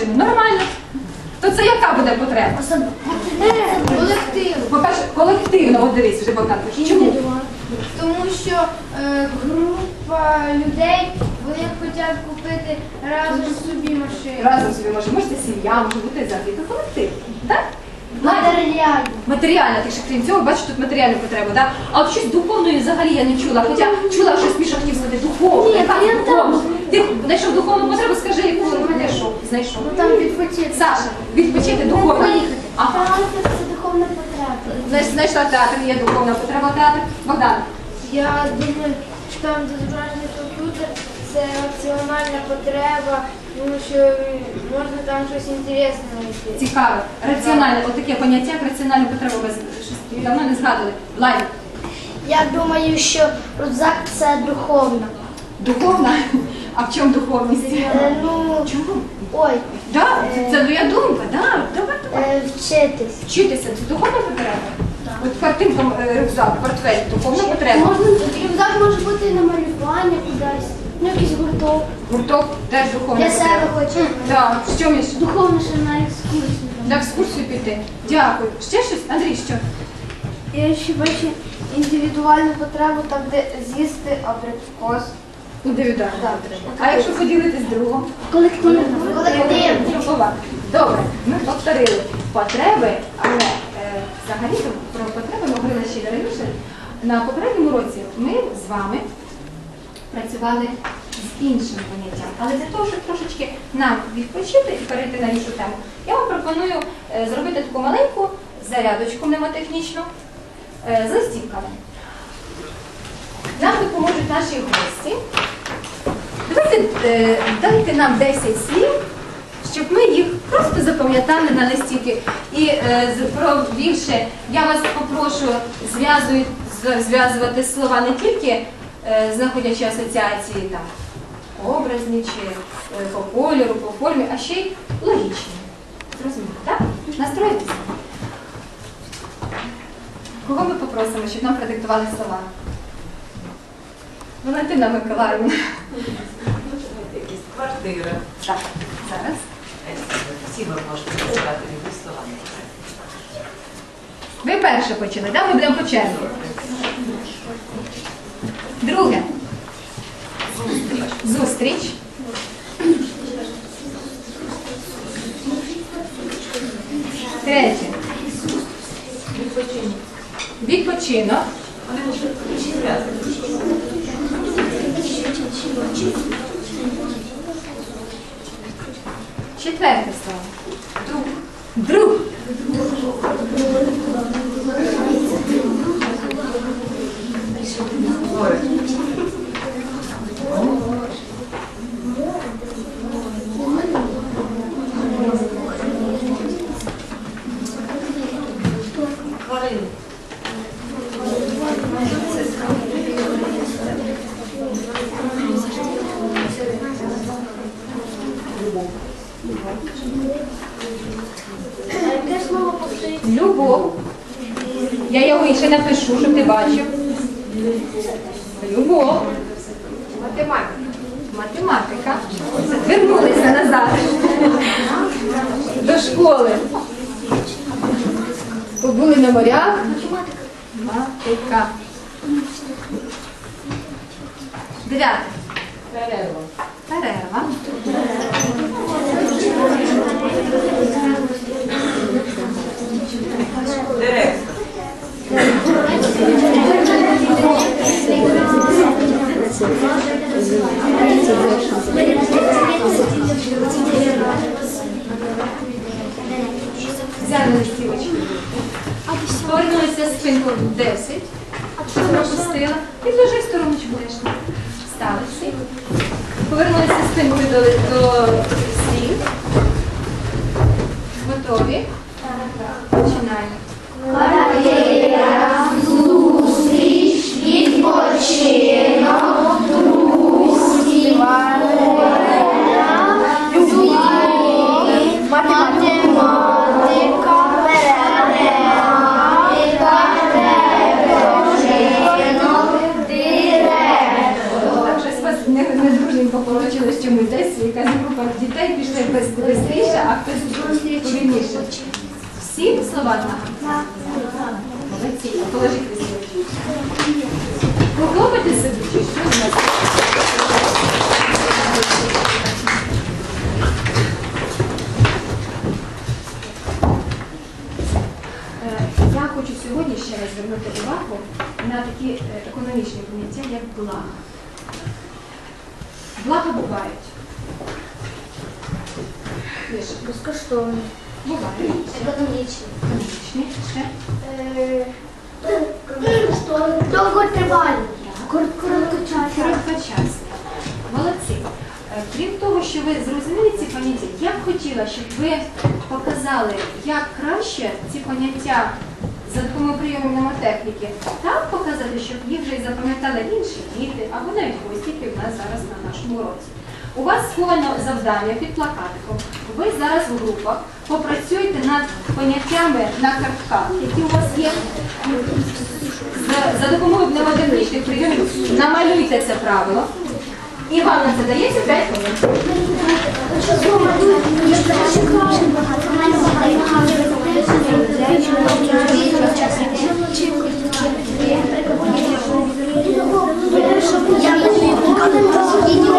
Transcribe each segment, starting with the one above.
машину. Нормально. То це яка буде потреба? Колектив. По-перше, колективно, от дивись, вже Богдан. Чому? Тому що е, група людей вони хочуть купити разом собі машину. Разом собі може, може це сім'я, може бути завжди. То колектив. Так? Матеріально. Матеріальна, ти ще крім цього, бачиш тут матеріальну потребу, так? А от щось духовної взагалі я не чула. Хоча чула щось Міша хотів сказати духовне. Яка духовна? Ти знайшов духовну потребу, скажи, яку знайшов. Знайшов. Ну Там відпочити. Саша, відпочити духовно. Ага. Це духовна потреба. Знаєш, знайшла театр, є духовна потреба театр. Богдан. Я думаю, що там де зображений комп'ютер це раціональна потреба, тому що можна там щось інтересне знайти. Цікаве. Раціональне, отаке поняття, як раціональна потреба, ви щось давно не згадували. Владі. Я думаю, що рюкзак це духовно. Духовна? А в чому духовність? Е, ну? Ой, Да, це, це твоя думка, да. Давай, давай. е, вчитись. Вчитися, це духовна потреба? От картинка, е, рюкзак, портфель, духовна потреба. Рюкзак може бути і на малювання кудись, ну якийсь гурток. Гурток теж духовна Для себе потреба. хочу. Так, що між? Духовно ще на екскурсію. На екскурсію піти. Дякую. Ще щось? Андрій, що? Я ще бачу індивідуальну потребу, там де з'їсти абрикос. Індивідуальна потреба. А якщо поділитись другом? Колективно. Групова. Добре, ми повторили потреби, але е, взагалі про потреби ми говорили ще раніше. На попередньому році ми з вами працювали з іншим поняттям. Але для того, щоб трошечки нам відпочити і перейти на іншу тему, я вам пропоную е, зробити таку маленьку зарядочку мнемотехнічну е, з листівками. Нам допоможуть наші гості. Давайте е, дайте нам 10 слів, щоб ми їх просто запам'ятали на листівки. І е, з- провівши, я вас попрошу зв'язуй- зв'язувати слова не тільки е, знаходячи асоціації там образні чи е, по кольору, по формі, а ще й логічні. Зрозуміло, так? Настроїтеся? Кого ми попросимо, щоб нам продиктували слова? Валентина Миколаївна. Якісь квартира. Так, зараз. Всі ви можете сказати любі слова. Ви перше почали, да? Ми будемо по черзі. Друге. Зустріч. Третє. Відпочинок. Зв'язати. Четверте слово. Друг. Друг. Тварини. Любов. Я його ще напишу, щоб ти бачив. Любов. Математика. Математика. Вернулися назад. До школи. Побули на морях. Математика. Дев'яте. Перерва. Перерва. Директор. Повернулися спинку 10. Що пропустила? Підложи стороночку лишню. Стали всі. Повернулися спинкою до, до слів. Готові? Починаємо. Дружненько получилось чомусь десь, якась група дітей швидше, а хтось повільніше. Всі слова знаєте? Молодці. Положіть листочок. Похлопайте собі, чи що нас? Е, Я хочу сьогодні ще раз звернути увагу на такі е, економічні поняття, як блага. Блага бувають. Міша, Економічні. Короткочасні. Короткочасні. Молодці. Е, Крім того, що ви зрозуміли ці поняття, я б хотіла, щоб ви показали, як краще ці поняття за допомогою прийому мнемотехніки так показати, щоб їх вже й запам'ятали інші діти або навіть гості, які в нас зараз на нашому уроці. У вас сховано завдання під плакатиком. Ви зараз в групах попрацюєте над поняттями на картках, які у вас є. За, допомогою пневмотехнічних прийомів намалюйте це правило. І вам на це дається 5 хвилин. Тільки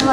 Це